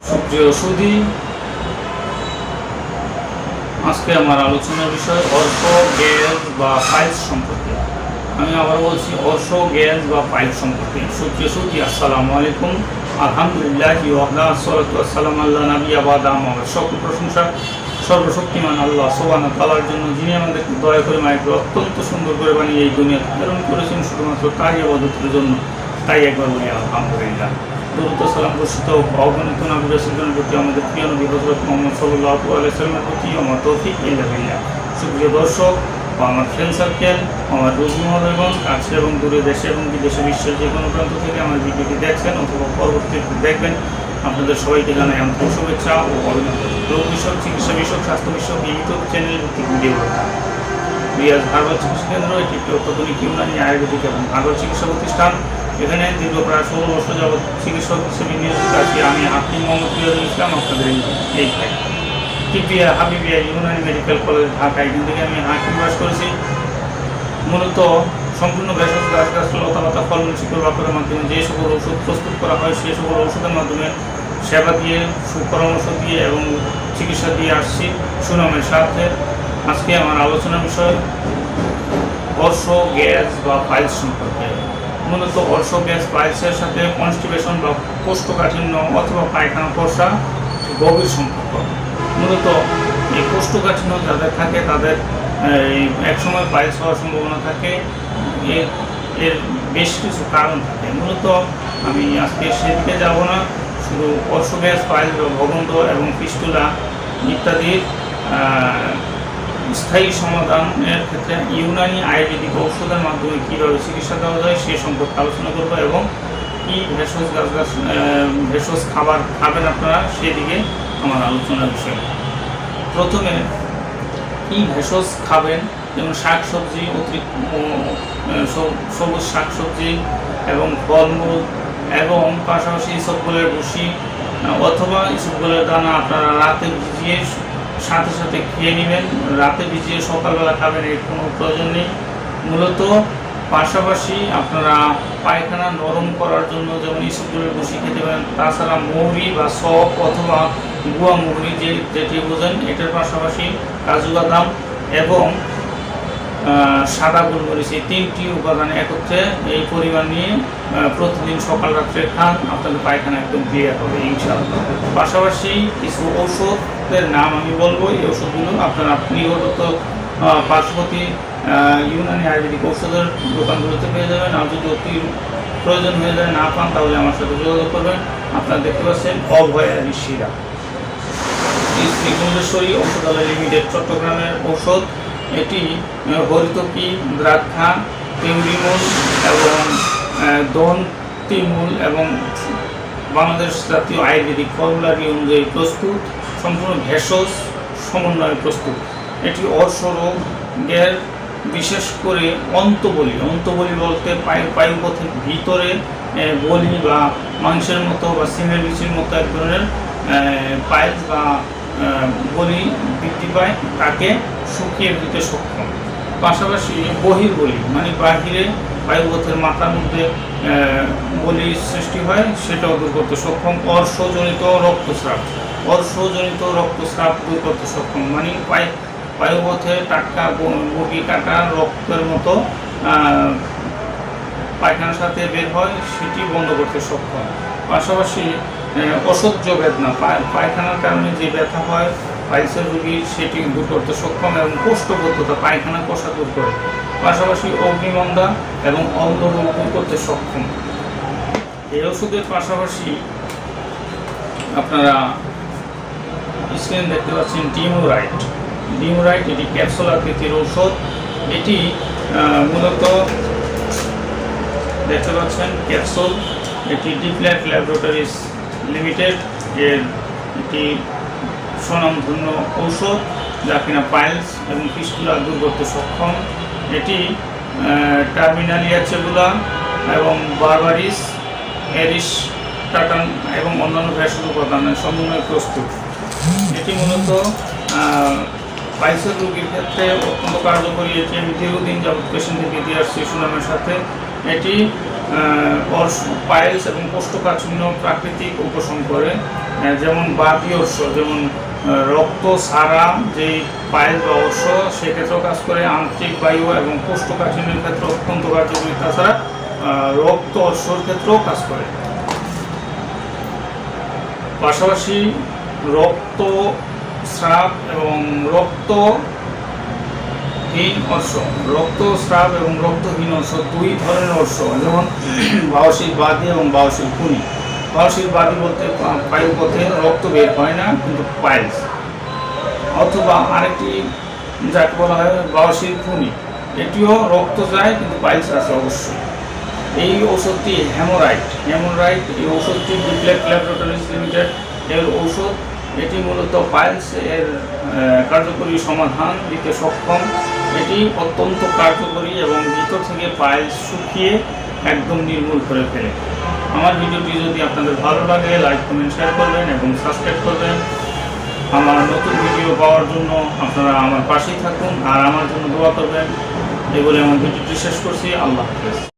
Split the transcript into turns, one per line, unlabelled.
সুপ্রিয় সুধী আজকে আমার আলোচনার বিষয় অর্থ গ্যাস বা পাইলস সম্পর্কে। আমি আবার বলছি অর্থ গ্যাস বা পাইলস সম্পর্কে। সুপ্রিয় সুধী আসসালামু আলাইকুম। আলহামদুলিল্লাহ ওয়াহদা সালাম আল্লাহ নবী আবাদ আমার সকল প্রশংসা, সর্বশক্তিমান আল্লাহ সোবান তালার জন্য যিনি আমাদেরকে দয়া করে মাইকে অত্যন্ত সুন্দর করে বানিয়ে এই দুনিয়া প্রেরণ করেছেন শুধুমাত্র তাই আবাদতের জন্য। তাই একবার বলি, আলহামদুলিল্লাহ। দূরত সালাম ঘোষিত অগণিত নাবি রাসুলের প্রতি আমাদের প্রিয় নবী হজরত মোহাম্মদ সাল্লাহ আলাইসাল্লামের প্রতি আমার তৌফিক সুপ্রিয় দর্শক আমার ফ্রেন্ড সার্কেল আমার রোগী মহোদয়গণ কাছে এবং দূরে দেশে এবং বিদেশে বিশ্বের যে কোনো প্রান্ত থেকে আমার ভিডিওটি দেখছেন অথবা পরবর্তীতে দেখবেন, আপনাদের সবাইকে জানাই আন্তরিক শুভেচ্ছা ও অভিনন্দন। রোগ বিষয়ক, চিকিৎসা বিষয়ক, স্বাস্থ্য বিষয়ক ইউটিউব চ্যানেল ভিত্তিক ভিডিও রিয়াজ হার্বাল চিকিৎসা কেন্দ্র এটি একটি অত্যাধুনিক ইউনানি আয়ুর্বেদিক এবং হার্বাল চিকিৎসা প্রতিষ্ঠান। এখানে দীর্ঘ প্রায় ষোলো বছর যাবৎ চিকিৎসক হিসেবে নিয়োজিত আছি আমি হাকিম মোহাম্মদ ফিরোজুল ইসলাম আপনাদের এই ভাই টিপিয়া হাবিবিয়া ইউনানি মেডিকেল কলেজ, ঢাকা। এখান থেকে আমি হাকিম বাস করেছি। মূলত সম্পূর্ণ ভেষজ গাছ গাছ লতাপাতা ফলমূল, শিকড় বাকরের মাধ্যমে যে সকল ওষুধ প্রস্তুত করা হয় সেই সকল ওষুধের মাধ্যমে সেবা দিয়ে, সুপরামর্শ দিয়ে এবং চিকিৎসা দিয়ে আসছি সুনামের সাথে আজকে আমার আলোচনার বিষয় অর্শ গ্যাস বা পাইলস সম্পর্কে। মূলত অর্শ গ্যাস পাইলসের সাথে কনস্টিপেশন বা কোষ্ঠকাঠিন্য অথবা পায়খানা পর্সা গভীর সম্পর্ক। মূলত এই কোষ্ঠকাঠিন্য যাদের থাকে তাদের, এই একসময় পাইলস হওয়ার সম্ভাবনা থাকে, এর এর বেশ কিছু কারণ থাকে। মূলত আমি আজকে সেদিকে যাব না, শুধু অর্শ গ্যাস পাইলস ভবন্ত এবং পিস্টুলা ইত্যাদির স্থায়ী সমাধানের ক্ষেত্রে ইউনানি আয়ুর্বেদিক ঔষধের মাধ্যমে কীভাবে চিকিৎসা দেওয়া যায় সে সম্পর্কে আলোচনা করব এবং কী ভেষজ গাছ গাছ ভেষজ খাবার খাবেন আপনারা সেদিকে আমার আলোচনার বিষয়। প্রথমে কী ভেষজ খাবেন? যেমন শাক সবজি অতিরিক্ত সবুজ শাক সবজি এবং ফলমূল এবং পাশাপাশি ইসবগুলের ভুসি আহ, অথবা ইসবগুলের দানা আপনারা রাতে ভিজিয়ে সাথে সাথে খেয়ে নেবেন। রাতে ভিজিয়ে সকালবেলা খাবেন, এর কোনো প্রয়োজন নেই। মূলত পাশাপাশি আপনারা পায়খানা নরম করার জন্য যেমন ইসবগুলের বসে খেতে পারেন, তাছাড়া মৌরি বা সপ অথবা গুয়া মৌরি যে যেটি বোঝেন, এটার পাশাপাশি কাজু বাদাম এবং সাদা গোলমরিচ এই তিনটি উপাদান একত্রে এই পরিমাণ নিয়ে প্রতিদিন সকাল রাত্রে খান আপনাদের পায়খানা একদম ক্লিয়ার হবে ইনশাআল্লাহ। পাশাপাশি কিছু ঔষধের নাম আমি বলব এই ওষুধগুলো আপনারা আহ, পার্শ্ববর্তী ইউনানি আয়ুর্বেদিক ঔষধের দোকানগুলোতে পেয়ে যাবেন। আর যদি অতি প্রয়োজন হয়ে যায় না পান তাহলে আমার সাথে যোগাযোগ করবেন। আপনারা দেখতে পাচ্ছেন অভয়ারি শিরা কুণ্ডেশ্বরী ঔষধালয় লিমিটেড চট্টগ্রামের ঔষধ এটি হরিতকি, দ্রাক্ষা তেউরিমূল এবং দন্তিমূল এবং বাংলাদেশ জাতীয় আয়ুর্বেদিক ফর্মুলারি অনুযায়ী প্রস্তুত, সম্পূর্ণ ভেষজ সমন্বয়ে প্রস্তুত। এটি অর্শরোগের বিশেষ করে অন্তবলি অন্তবলি বলতে পায়ু, পায়ুপথের ভিতরে বলি বা মাংসের মতো বা সিমের বিচির মতো এক ধরনের পায়েস বা বলি বৃদ্ধি পায় তাকে শুকিয়ে দিতে সক্ষম। পাশাপাশি বহির্বলি মানে বাহিরে বায়ুপথের মাথার মধ্যে আহ, বলি সৃষ্টি হয় সেটাও দূর করতে সক্ষম। অর্শজনিত রক্তস্রাব অর্শজনিত রক্তস্রাব দূর করতে সক্ষম। মানে পায় বায়ুপথে টাটকা মুরগি কাটা রক্তের মতো পায়খানার সাথে বের হয় সেটি বন্ধ করতে সক্ষম। পাশাপাশি অসহ্য বেদনা পায়খানার কারণে যে ব্যথা হয় পাইলসের রোগী সেটি দূর করতে সক্ষম এবং কোষ্ঠবদ্ধতা, পায়খানা কষা দূর করে। পাশাপাশি অগ্নিমন্দা এবং অন্ধ রোগ দূর করতে সক্ষম। এই ওষুধের পাশাপাশি আপনারা স্ক্রিন দেখতে পাচ্ছেন ডিমোরাইট। ডিমোরাইট, এটি ক্যাপসুল আকৃতির ঔষধ। এটি মূলত দেখতে পাচ্ছেন ক্যাপসুল এটি ডিপ্ল্যাট ল্যাবরেটরিজ লিমিটেড এর একটি স্বনামধন্য ঔষধ যা কিনা পাইলস এবং পিস্টুলা দূর করতে সক্ষম। এটি টার্মিনালিয়া চেবুলা এবং বারবারিস এরিস টাটান এবং অন্যান্য ভেষজ উপাদানের সমন্বয়ে প্রস্তুত। এটি মূলত পাইলসের রোগীর ক্ষেত্রে অত্যন্ত কার্যকরী। এটি আমি দীর্ঘদিন যাবৎ পেশেন্টকে দিয়ে আসছি সুনামের সাথে। এটি পাইলস এবং কোষ্ঠকাঠিন্য প্রাকৃতিক উপশম করে। যেমন অশ্ব যেমন রক্ত সারা যে পায়ের বা অশ্ব সেক্ষেত্রেও কাজ করে। আন্তরিক বায়ু এবং কোষ্ঠকাঠিন্যের ক্ষেত্রে অত্যন্ত কার্যকরী তাছাড়া রক্ত অশ্বর ক্ষেত্রেও কাজ করে। পাশাপাশি রক্ত স্রাব এবং রক্ত হীন অশ্ব রক্তস্রাব এবং রক্তহীন অশ্ব, দুই ধরনের অশ্ব, যেমন বাউসির বাদী এবং বাউসির খুনি। বাউসির বাদী বলতে পা- বায়ুপথে রক্ত বের হয় না, কিন্তু পাইলস অথবা আরেকটি যাকে বলা হয় বাউসির খুনি। এটিও রক্ত যায়, কিন্তু পাইলস আছে অবশ্যই। এই ঔষধটি হ্যামোরাইট। হ্যামোরাইট, এই ঔষধটি বিপ্লেক ল্যাবরেটরিজ লিমিটেড এর ঔষধ। এটি মূলত পাইলস এর কার্যকরী সমাধান দিতে সক্ষম। এটি অত্যন্ত কার্যকরী এবং ভিতর থেকে পায়ে শুকিয়ে একদম নির্মূল করে ফেলে। আমার ভিডিওটি যদি আপনাদের ভালো লাগে লাইক কমেন্ট শেয়ার করবেন এবং সাবস্ক্রাইব করবেন। আমার নতুন ভিডিও পাওয়ার জন্য আপনারা আমার পাশেই থাকুন আর আমার জন্য দোয়া করবেন। এই বলে আমার ভিডিওটি শেষ করছি। আল্লাহ হাফেজ।